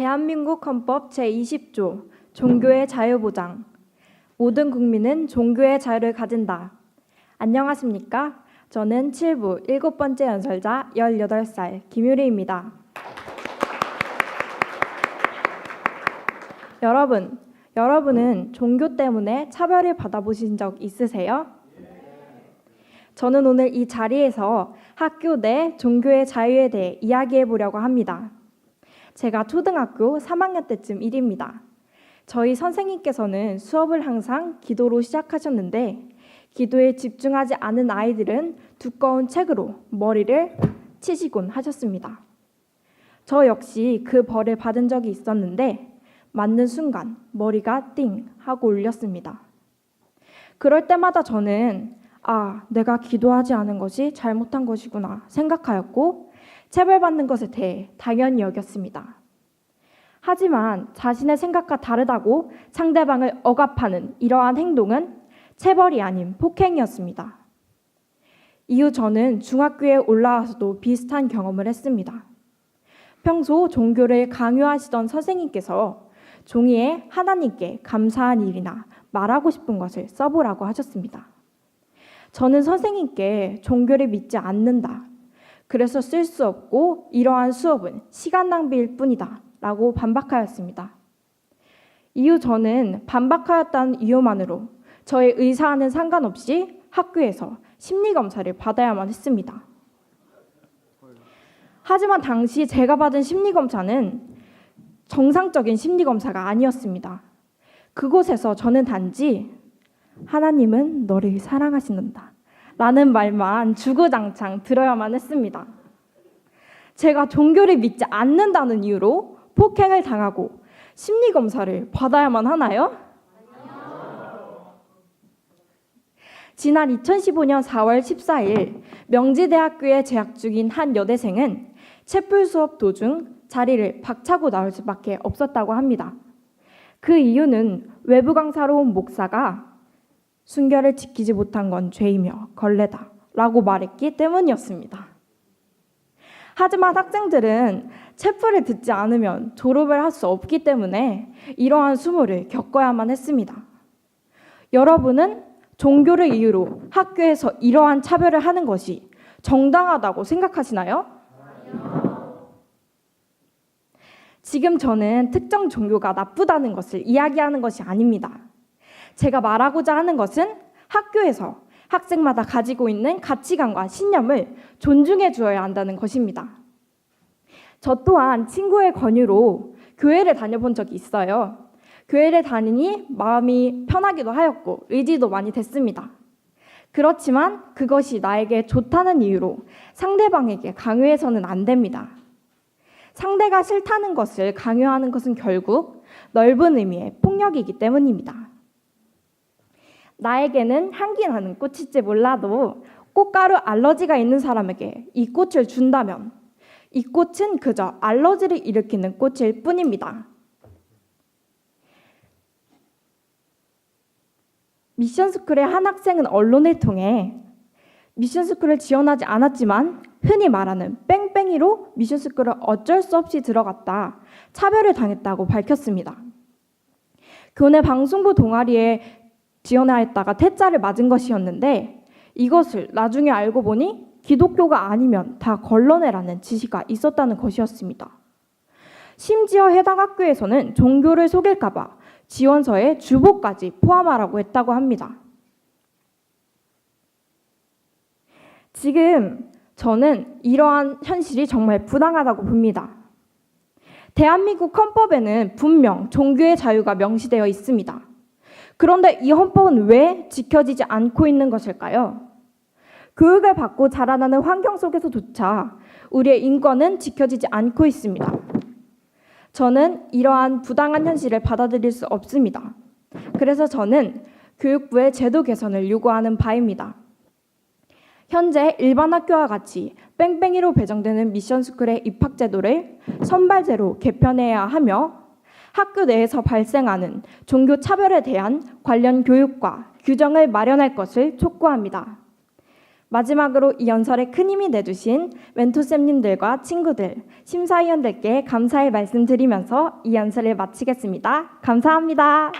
대한민국 헌법 제20조 종교의 자유 보장. 모든 국민은 종교의 자유를 가진다. 안녕하십니까? 저는 7부 일곱 번째 연설자 18살 김유리입니다. 여러분, 여러분은 종교 때문에 차별을 받아보신 적 있으세요? 저는 오늘 이 자리에서 학교 내 종교의 자유에 대해 이야기해 보려고 합니다. 제가 초등학교 3학년 때쯤 일입니다. 저희 선생님께서는 수업을 항상 기도로 시작하셨는데 기도에 집중하지 않은 아이들은 두꺼운 책으로 머리를 치시곤 하셨습니다. 저 역시 그 벌을 받은 적이 있었는데 맞는 순간 머리가 띵 하고 울렸습니다. 그럴 때마다 저는 아, 내가 기도하지 않은 것이 잘못한 것이구나 생각하였고 체벌받는 것에 대해 당연히 여겼습니다. 하지만 자신의 생각과 다르다고 상대방을 억압하는 이러한 행동은 체벌이 아닌 폭행이었습니다. 이후 저는 중학교에 올라와서도 비슷한 경험을 했습니다. 평소 종교를 강요하시던 선생님께서 종이에 하나님께 감사한 일이나 말하고 싶은 것을 써보라고 하셨습니다. 저는 선생님께 종교를 믿지 않는다. 그래서 쓸 수 없고 이러한 수업은 시간 낭비일 뿐이다. 라고 반박하였습니다. 이후 저는 반박하였다는 이유만으로 저의 의사와는 상관없이 학교에서 심리검사를 받아야만 했습니다. 하지만 당시 제가 받은 심리검사는 정상적인 심리검사가 아니었습니다. 그곳에서 저는 단지 하나님은 너를 사랑하신다. 라는 말만 주구장창 들어야만 했습니다. 제가 종교를 믿지 않는다는 이유로 폭행을 당하고 심리 검사를 받아야만 하나요? 지난 2015년 4월 14일 명지대학교에 재학 중인 한 여대생은 채플 수업 도중 자리를 박차고 나올 수밖에 없었다고 합니다. 그 이유는 외부 강사로 온 목사가 순결을 지키지 못한 건 죄이며 걸레다 라고 말했기 때문이었습니다. 하지만 학생들은 체플을 듣지 않으면 졸업을 할 수 없기 때문에 이러한 수모를 겪어야만 했습니다. 여러분은 종교를 이유로 학교에서 이러한 차별을 하는 것이 정당하다고 생각하시나요? 지금 저는 특정 종교가 나쁘다는 것을 이야기하는 것이 아닙니다. 제가 말하고자 하는 것은 학교에서 학생마다 가지고 있는 가치관과 신념을 존중해 주어야 한다는 것입니다. 저 또한 친구의 권유로 교회를 다녀본 적이 있어요. 교회를 다니니 마음이 편하기도 하였고 의지도 많이 됐습니다. 그렇지만 그것이 나에게 좋다는 이유로 상대방에게 강요해서는 안 됩니다. 상대가 싫다는 것을 강요하는 것은 결국 넓은 의미의 폭력이기 때문입니다. 나에게는 향기 나는 꽃일지 몰라도 꽃가루 알러지가 있는 사람에게 이 꽃을 준다면 이 꽃은 그저 알러지를 일으키는 꽃일 뿐입니다. 미션스쿨의 한 학생은 언론을 통해 미션스쿨을 지원하지 않았지만 흔히 말하는 뺑뺑이로 미션스쿨을 어쩔 수 없이 들어갔다. 차별을 당했다고 밝혔습니다. 교내 방송부 동아리에 지원하였다가 퇴짜를 맞은 것이었는데 이것을 나중에 알고 보니 기독교가 아니면 다 걸러내라는 지시가 있었다는 것이었습니다. 심지어 해당 학교에서는 종교를 속일까봐 지원서에 주보까지 포함하라고 했다고 합니다. 지금 저는 이러한 현실이 정말 부당하다고 봅니다. 대한민국 헌법에는 분명 종교의 자유가 명시되어 있습니다. 그런데 이 헌법은 왜 지켜지지 않고 있는 것일까요? 교육을 받고 자라나는 환경 속에서조차 우리의 인권은 지켜지지 않고 있습니다. 저는 이러한 부당한 현실을 받아들일 수 없습니다. 그래서 저는 교육부의 제도 개선을 요구하는 바입니다. 현재 일반 학교와 같이 뺑뺑이로 배정되는 미션스쿨의 입학 제도를 선발제로 개편해야 하며 학교 내에서 발생하는 종교 차별에 대한 관련 교육과 규정을 마련할 것을 촉구합니다. 마지막으로 이 연설에 큰 힘이 내주신 멘토쌤님들과 친구들, 심사위원들께 감사의 말씀 드리면서 이 연설을 마치겠습니다. 감사합니다.